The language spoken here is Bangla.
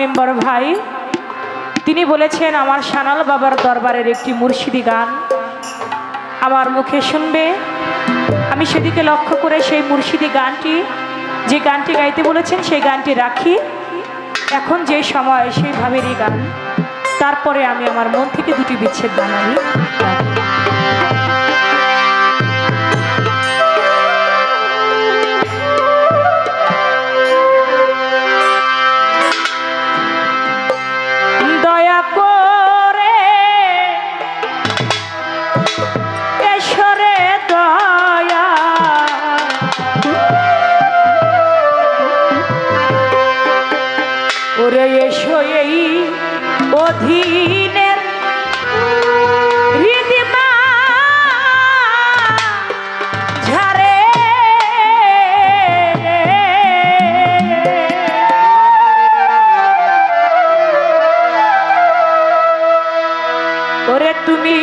মেম্বার ভাই, তিনি বলেছেন, আমার সানাল বাবার দরবারের একটি মুর্শিদি গান আমার মুখে শুনবে। আমি সেদিকে লক্ষ্য করে সেই মুর্শিদি গানটি, যে গানটি গাইতে বলেছেন, সেই গানটি রাখি। এখন যে সময়, সেই ভাবেরই গান। তারপরে আমি আমার মন থেকে দুটি বিচ্ছেদ বানাই। অধীনের হৃদিমা ঝারে ওরে তুমি